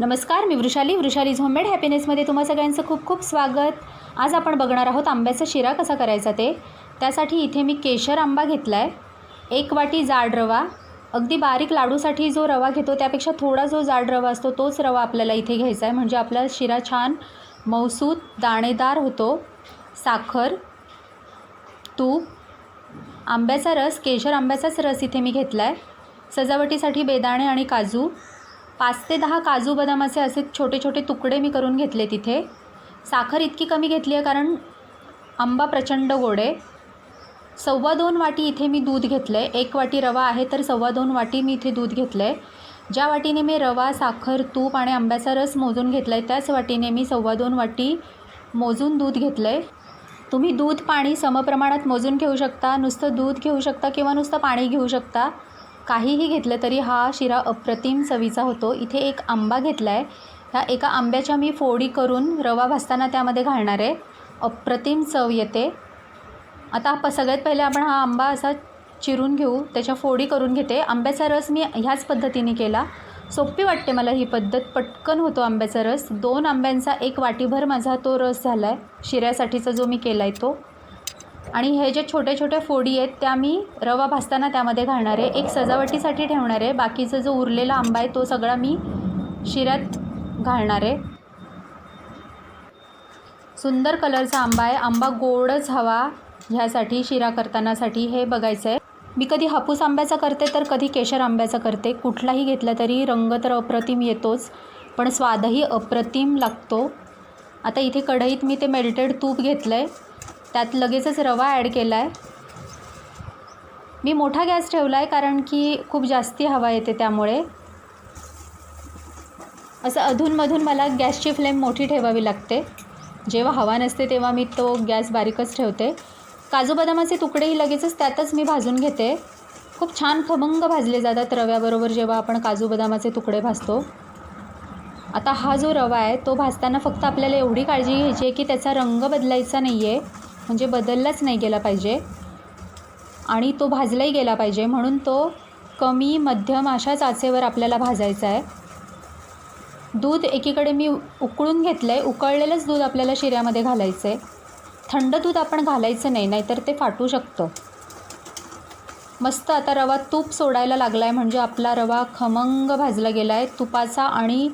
नमस्कार मी वृषाली. वृषाली झोमेड हॅपीनेसमध्ये तुम्हा सगळ्यांचं खूप खूप स्वागत. आज आपण बघणार आहोत आंब्याचा शिरा कसा करायचा ते. त्यासाठी इथे मी केशर आंबा घेतला आहे एक वाटी जाड रवा. अगदी बारीक लाडूसाठी जो रवा घेतो त्यापेक्षा थोडा जो जाड रवा असतो तोच रवा आपल्याला इथे घ्यायचा आहे. म्हणजे आपला शिरा छान मौसूद दाणेदार होतो. साखर तूप आंब्याचा रस केशर आंब्याचाच रस इथे मी घेतला आहे सजावटीसाठी बेदाणे आणि काजू. पाच ते दहा काजू बदामाचे असे छोटे छोटे तुकडे मी करून घेतले तिथे. साखर इतकी कमी घेतली आहे कारण आंबा प्रचंड गोड आहे. सव्वा दोन वाटी इथे मी दूध घेतलं आहे एक वाटी रवा आहे तर सव्वा दोन वाटी मी इथे दूध घेतलं आहे ज्या वाटीने मी रवा साखर तूप आणि आंब्याचा रस मोजून घेतला आहे त्याच वाटीने मी सव्वा दोन वाटी मोजून दूध घेतलं आहे तुम्ही दूध पाणी समप्रमाणात मोजून घेऊ शकता नुसतं दूध घेऊ शकता किंवा नुसतं पाणी घेऊ शकता. काहीही घेतलं तरी हा शिरा अप्रतिम चवीचा होतो. इथे एक आंबा घेतला आहे ह्या एका आंब्याच्या मी फोडी करून रवा भाजताना त्यामध्ये घालणार आहे. अप्रतिम चव येते. आता आप सगळ्यात पहिले आपण हा आंबा असा चिरून घेऊ. त्याच्या फोडी करून घेते. आंब्याचा रस मी ह्याच पद्धतीने केला. सोपी वाटते मला ही पद्धत. पटकन होतो आंब्याचा रस. दोन आंब्यांचा एक वाटीभर माझा तो रस झाला आहे शिऱ्यासाठीचा जो मी केला आहे तो. आणि हे जे छोटे छोटे फोडी आहेत त्या मी रवा भाजताना त्यामध्ये घालणार आहे. एक सजावटीसाठी ठेवणार आहे. बाकीचा जो उरलेला आंबा आहे तो सगळा मी शिऱ्यात घालणार आहे. सुंदर कलरचा आंबा आहे. आंबा गोडच हवा ह्यासाठी शिरा करतानासाठी हे बघायचं आहे मी कधी हापूस आंब्याचा करते तर कधी केशर आंब्याचा करते. कुठलाही घेतला तरी रंग तर अप्रतिम येतोच पण स्वादही अप्रतिम लागतो. आता इथे कढईत मी ते मेल्टेड तूप घेतलं आहे त्यात लगेचच रवा ॲड केला आहे मी मोठा गॅस ठेवला आहे कारण की खूप जास्ती हवा येते त्यामुळे. असं अधूनमधून मला गॅसची फ्लेम मोठी ठेवावी लागते. जेव्हा हवा नसते तेव्हा मी तो गॅस बारीकच ठेवते. काजू बदामाचे तुकडेही लगेचच त्यातच मी भाजून घेते. खूप छान खमंग भाजले जातात रव्याबरोबर जेव्हा आपण काजू बदामाचे तुकडे भाजतो. आता हा जो रवा आहे तो भाजताना फक्त आपल्याला एवढी काळजी घ्यायची आहे की त्याचा रंग बदलायचा नाही आहे म्हणजे बदललाच नाही गेला पाहिजे. आणि तो भाजलाही गेला पाहिजे. म्हणून तो कमी मध्यम अशा चाचेवर आपल्याला भाजायचा आहे. दूध एकीकडे मी उकळून घेतलं आहे उकळलेलंच दूध आपल्याला शिऱ्यामध्ये घालायचं आहे थंड दूध आपण घालायचं नाही नाहीतर ते फाटू शकतं. मस्त आता रवा तूप सोडायला लागला आहे म्हणजे आपला रवा खमंग भाजला गेला आहे तुपाचा आणि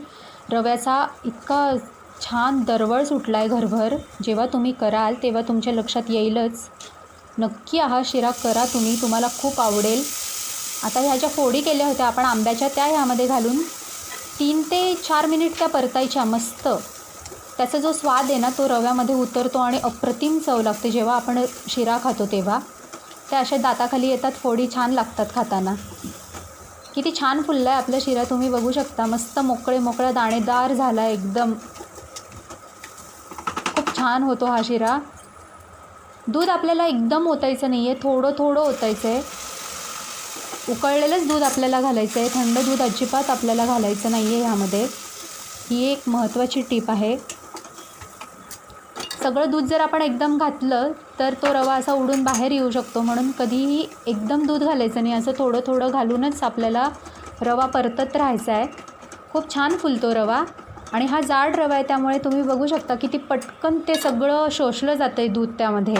रव्याचा इतका छान दरवळ सुटला आहे घरभर. जेव्हा तुम्ही कराल तेव्हा तुमच्या लक्षात येईलच. नक्की हा शिरा करा तुम्ही तुम्हाला खूप आवडेल. आता ह्या ज्या फोडी केल्या होत्या आपण आंब्याच्या त्या ह्यामध्ये घालून तीन ते चार मिनिट त्या परतायच्या मस्त. त्याचा जो स्वाद आहे ना तो रव्यामध्ये उतरतो आणि अप्रतिम चव लागते. जेव्हा आपण शिरा खातो तेव्हा. त्या अशा दाताखाली येतात फोडी छान लागतात खाताना. किती छान फुलला आहे आपला शिरा तुम्ही बघू शकता. मस्त मोकळे मोकळा दाणेदार झाला एकदम. छान होतो हा शिरा. दूध आपल्याला एकदम ओतायचं नाही आहे थोडं थोडं ओतायचं आहे उकळलेलंच दूध आपल्याला घालायचं आहे थंड दूध अजिबात आपल्याला घालायचं नाही आहे ह्यामध्ये. ही एक महत्त्वाची टीप आहे. सगळं दूध जर आपण एकदम घातलं तर तो रवा असा उडून बाहेर येऊ शकतो. म्हणून कधीही एकदम दूध घालायचं नाही असं थोडं थोडं घालूनच आपल्याला रवा परतत राहायचा आहे खूप छान फुलतो रवा. आणि हा जाड रवा आहे त्यामुळे तुम्ही बघू शकता किती पटकन ते सगळं शोषलं जातं आहे दूध त्यामध्ये.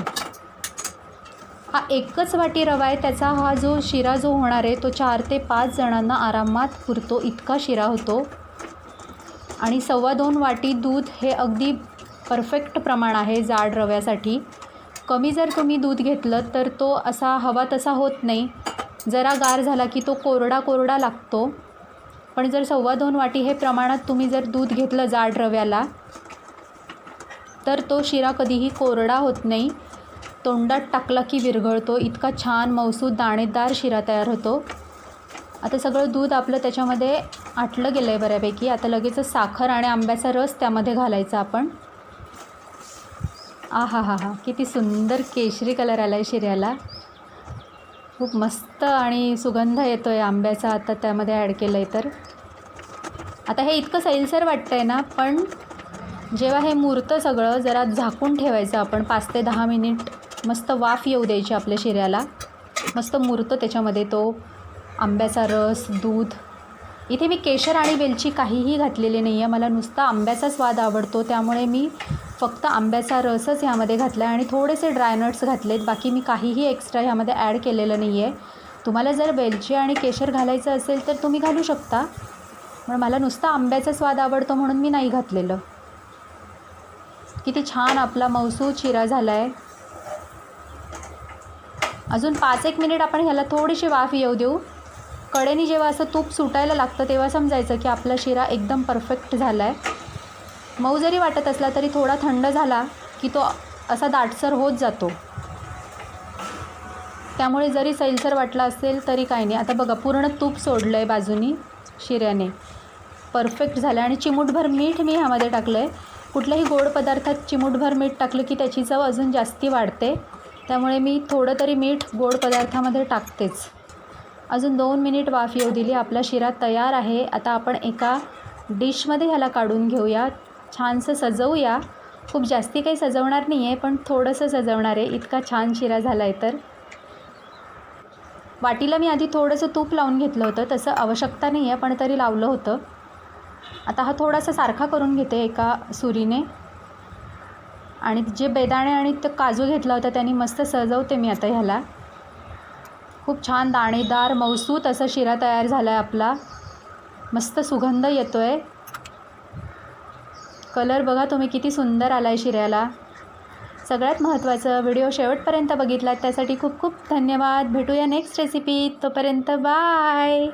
हा एकच वाटी रवा आहे त्याचा हा जो शिरा जो होणार आहे तो चार ते पाच जणांना आरामात पुरतो इतका शिरा होतो. आणि सव्वा दोन वाटी दूध हे अगदी परफेक्ट प्रमाण आहे जाड रव्यासाठी. कमी जर तुम्ही दूध घेतलं तर तो असा हवा तसा होत नाही. जरा गार झाला की तो कोरडा कोरडा लागतो. पण जर सव्वा दोन वाटी हे प्रमाणात तुम्ही जर दूध घेतलं जाड रव्याला तर तो शिरा कधीही कोरडा होत नाही. तोंडात टाकला की विरघळतो. इतका छान मौसूद दाणेदार शिरा तयार होतो. आता सगळं दूध आपलं त्याच्यामध्ये आटलं गेलं आहे बऱ्यापैकी. आता लगेच साखर आणि आंब्याचा रस त्यामध्ये घालायचा आपण. आ हा हा हा किती सुंदर केशरी कलर आला आहे शिऱ्याला. खूप मस्त आणि सुगंध येतो आहे आंब्याचा. आता त्यामध्ये ॲड केलं आहे तर. आता हे इतकं सैलसर वाटतं आहे ना पण जेव्हा हे मुरतं सगळं जरा झाकून ठेवायचं आपण. पाच ते दहा मिनिट मस्त वाफ येऊ द्यायची आपल्या शिऱ्याला. मस्त मुरतं त्याच्यामध्ये तो आंब्याचा रस दूध. इथे मी केशर आणि वेलची काहीही घातलेली नाही आहे मला नुसता आंब्याचा स्वाद आवडतो. त्यामुळे मी फक्त आंब्याचा रसच ह्यामध्ये घातला आहे आणि थोडेसे ड्रायनट्स घातलेत. बाकी मी काहीही एक्स्ट्रा ह्यामध्ये ॲड केलेलं नाही आहे तुम्हाला जर वेलची आणि केशर घालायचं असेल तर तुम्ही घालू शकता. पण मला नुसता आंब्याचा स्वाद आवडतो म्हणून मी नाही घातलेलं. किती छान आपला मौसू शिरा झाला आहे अजून पाच एक मिनिट आपण ह्याला थोडीशी वाफ येऊ देऊ. कडेने जेव्हा असं तूप सुटायला लागतं तेव्हा समजायचं की आपला शिरा एकदम परफेक्ट झाला आहे मऊ जरी वाटत असला तरी थोडा थंड झाला की तो असा दाटसर होत जातो. त्यामुळे जरी सैलसर वाटला असेल तरी काही नाही. आता बघा पूर्ण तूप सोडलं आहे बाजूनी शिऱ्याने. परफेक्ट झालं आणि चिमूटभर मीठ मी ह्यामध्ये टाकलं आहे कुठल्याही गोड पदार्थात चिमूटभर मीठ टाकलं की त्याची चव अजून जास्ती वाढते. त्यामुळे मी थोडं तरी मीठ गोड पदार्थामध्ये टाकतेच. अजून दोन मिनिट वाफ येऊ दिली. आपला शिरा तयार आहे. आता आपण एका डिशमध्ये ह्याला काढून घेऊया छानसं सजवूया. खूप जास्ती काही सजवणार नाही आहे पण थोडंसं सजवणार आहे. इतका छान शिरा झाला आहे तर. वाटीला मी आधी थोडंसं तूप लावून घेतलं होतं. तसं आवश्यकता नाही आहे पण तरी लावलं होतं. आता हा थोडासा सारखा करून घेते एका सुरीने. आणि जे बेदाणे आणि ते काजू घेतला होता त्यांनी मस्त सजवते मी आता ह्याला. खूप छान दाणेदार मौसूत असा शिरा तयार झाला आहे आपला. मस्त सुगंध येतो आहे कलर बघा तुम्ही किती सुंदर आला आहे शिऱ्याला. सगळ्यात महत्त्वाचं व्हिडिओ शेवटपर्यंत बघितलात त्यासाठी खूप खूप धन्यवाद. भेटूया नेक्स्ट रेसिपीत तोपर्यंत बाय